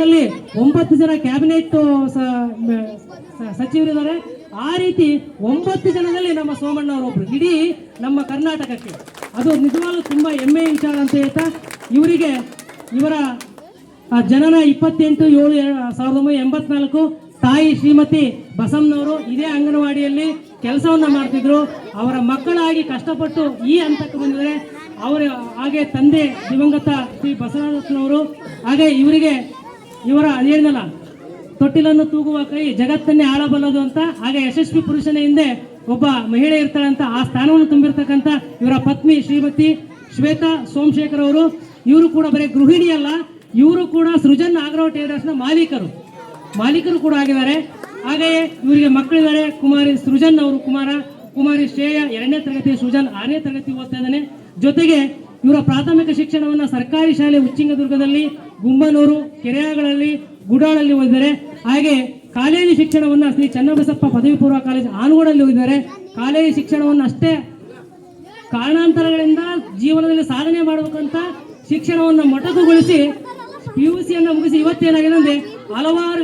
ಭಾರತದಲ್ಲಿ ಒಂಬತ್ತು ಜನ ಕ್ಯಾಬಿನೆಟ್ ಸಚಿವರಿದ್ದಾರೆ. ಆ ರೀತಿ ಒಂಬತ್ತು ಜನದಲ್ಲಿ ನಮ್ಮ ಸೋಮಣ್ಣ ಅವರೊಬ್ರು ಇಡೀ ನಮ್ಮ ಕರ್ನಾಟಕಕ್ಕೆ. ಅದು ನಿಜವಾಗ್ಲೂ ತುಂಬಾ ಹೆಮ್ಮೆ ವಿಚಾರ ಅಂತ ಹೇಳ್ತಾ, ಇವರಿಗೆ ಇವರ ಜನನ ಇಪ್ಪತ್ತೆಂಟು, ಏಳು ಸಾವಿರದ ಒಂಬೈನೂರ ಎಂಬತ್ನಾಲ್ಕು, ತಾಯಿ ಶ್ರೀಮತಿ ಬಸಮ್ಮನವರು ಇದೇ ಅಂಗನವಾಡಿಯಲ್ಲಿ ಕೆಲಸವನ್ನ ಮಾಡ್ತಿದ್ರು. ಅವರ ಮಕ್ಕಳಾಗಿ ಕಷ್ಟಪಟ್ಟು ಈ ಹಂತಕ್ಕೆ ಬಂದಿದ್ದಾರೆ. ಅವರ, ಹಾಗೆ ತಂದೆ ದಿವಂಗತ ಶ್ರೀ ಬಸವರತ್ನವರು ಹಾಗೆ ಇವರಿಗೆ ಇವರ ಅದೇನಲ್ಲ ತೊಟ್ಟಿಲನ್ನು ತೂಗುವ ಕೈ ಜಗತ್ತನ್ನೇ ಆಳಬಲ್ಲದು ಅಂತ, ಹಾಗೆ ಯಶಸ್ವಿ ಪುರುಷನ ಹಿಂದೆ ಒಬ್ಬ ಮಹಿಳೆ ಇರ್ತಾಳಂತ ಆ ಸ್ಥಾನವನ್ನು ತುಂಬಿರ್ತಕ್ಕಂಥ ಇವರ ಪತ್ನಿ ಶ್ರೀಮತಿ ಶ್ವೇತಾ ಸೋಮಶೇಖರ್ ಅವರು. ಇವರು ಕೂಡ ಬರೀ ಗೃಹಿಣಿ ಅಲ್ಲ, ಇವರು ಕೂಡ ಸೃಜನ್ ಆಗ್ರೋ ಟೇಡರ್ಸ್ನ ಮಾಲೀಕರು. ಮಾಲೀಕರು ಕೂಡ ಆಗಿದ್ದಾರೆ. ಹಾಗೆಯೇ ಇವರಿಗೆ ಮಕ್ಕಳಿದ್ದಾರೆ, ಕುಮಾರಿ ಸೃಜನ್ ಅವರು ಕುಮಾರ, ಕುಮಾರಿ ಶ್ರೇಯ, ಎರಡನೇ ತರಗತಿ ಸೃಜನ್, ಆರನೇ ತರಗತಿ ಓದ್ತಾ ಇದ್ದಾನೆ. ಜೊತೆಗೆ ಇವರ ಪ್ರಾಥಮಿಕ ಶಿಕ್ಷಣವನ್ನು ಸರ್ಕಾರಿ ಶಾಲೆ ಉಚ್ಚಿಂಗದುರ್ಗದಲ್ಲಿ ಗುಮ್ಮನೂರು ಕೆರೆಯಾಗಳಲ್ಲಿ, ಗುಡಾಳಲ್ಲಿ ಓದಿದ್ದಾರೆ ಹಾಗೆ ಕಾಲೇಜು ಶಿಕ್ಷಣವನ್ನು ಶ್ರೀ ಚನ್ನಬಸಪ್ಪ ಪದವಿ ಪೂರ್ವ ಕಾಲೇಜ್ ಆನಗೋಡಲ್ಲಿ ಓದಿದ್ದಾರೆ ಕಾಲೇಜು ಶಿಕ್ಷಣವನ್ನು ಅಷ್ಟೇ ಕಾರಣಾಂತರಗಳಿಂದ ಜೀವನದಲ್ಲಿ ಸಾಧನೆ ಮಾಡಬೇಕಂತ ಶಿಕ್ಷಣವನ್ನು ಮೊಟಕುಗೊಳಿಸಿ ಪಿ ಯು ಸಿಯನ್ನು ಮುಗಿಸಿ ಇವತ್ತೇನಾಗಿದೆ ಅಂದರೆ ಹಲವಾರು